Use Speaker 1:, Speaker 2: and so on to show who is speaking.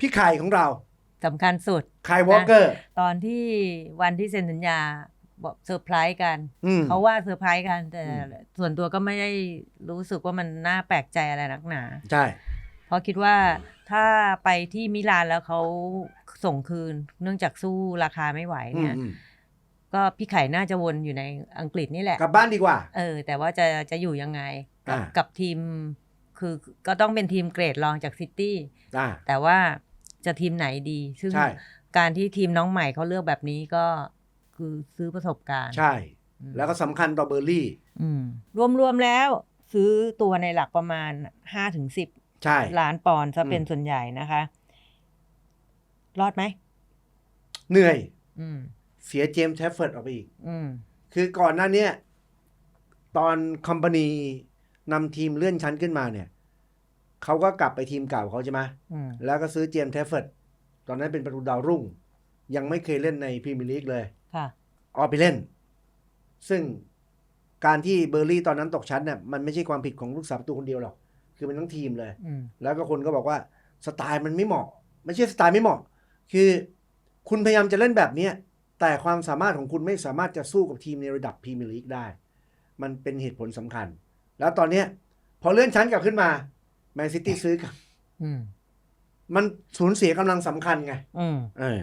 Speaker 1: พี่ไข่ของเรา
Speaker 2: สำคัญสุด
Speaker 1: ไข่วอลเกอร์
Speaker 2: ตอนที่วันที่เซ็นสัญญาบอกเซอร์ไพรส์กัน
Speaker 1: อืม
Speaker 2: เขาว่าเซอร์ไพรส์กันแต่
Speaker 1: อืม
Speaker 2: ส่วนตัวก็ไม่ได้รู้สึกว่ามันน่าแปลกใจอะไรนักหนา
Speaker 1: ใช่
Speaker 2: เพราะคิดว่าถ้าไปที่มิลานแล้วเขาส่งคืน เนื่องจากสู้ราคาไม่ไหว
Speaker 1: อื
Speaker 2: เนี่
Speaker 1: ม
Speaker 2: ย
Speaker 1: อืม
Speaker 2: ก็พี่ไข่น่าจะวนอยู่ในอังกฤษนี่แหละ
Speaker 1: กลับบ้านดีกว่า
Speaker 2: เออ แต่ว่าจะจะอยู่ยังไงกับ
Speaker 1: อ่า
Speaker 2: กับทีม คือก็ต้องเป็นทีมเกรดรองจากซิตี้
Speaker 1: อ่า
Speaker 2: แต่ว่า จะทีมไหนดี ซึ่ง
Speaker 1: ใช่
Speaker 2: การที่ทีมน้องใหม่เขาเลือกแบบนี้ก็คือซื้อประสบการณ์
Speaker 1: ใช่แล้วก็สำคัญต่อเบอร์ลี่
Speaker 2: รวมๆแล้วซื้อตัวในหลักประมาณห้าถึงสิบ
Speaker 1: ใช่
Speaker 2: ล้านปอนด์ซะเป็น
Speaker 1: อืม
Speaker 2: ส่วนใหญ่นะคะ รอดไหม
Speaker 1: เหนื่อย
Speaker 2: อืม
Speaker 1: เสียเจมส์แทฟเฟิร์ดออกไปอีก
Speaker 2: อืม
Speaker 1: คือก่อนหน้าเนี้ยตอนคอมพานีนำทีมเลื่อนชั้นขึ้นมาเนี่ย เขาก็กลับไปทีมเก่าเขาใช่ไหม
Speaker 2: อืม
Speaker 1: แล้วก็ซื้อเจมส์แทฟเฟิร์ดตอนนั้นเป็นประตูดาวรุ่ง ยังไม่เคยเล่นในพรีเมียร์ลีกเลย
Speaker 2: ค่ะ
Speaker 1: เอาไปเล่น ซึ่งการที่เบอร์ลี่ตอนนั้นตกชั้นเนี่ยมันไม่ใช่ความผิดของลูกสาวประตูคนเดียวหรอก คือเป็นทั้งทีมเลย
Speaker 2: อืม
Speaker 1: แล้วก็คนก็บอกว่าสไตล์มันไม่เหมาะ ไม่ใช่สไตล์ไม่เหมาะ คือคุณพยายามจะเล่นแบบเนี้ยแต่ความสามารถของคุณไม่สามารถจะสู้กับทีมในระดับพรีเมียร์ลีกได้ มันเป็นเหตุผลสำคัญ แล้วตอนเนี้ยพอเลื่อนชั้นกลับขึ้นมา แมนซิตี้ซื้อกลับ
Speaker 2: อืม
Speaker 1: มันสูญเสียกำลังสำคัญไง
Speaker 2: อืม
Speaker 1: เออ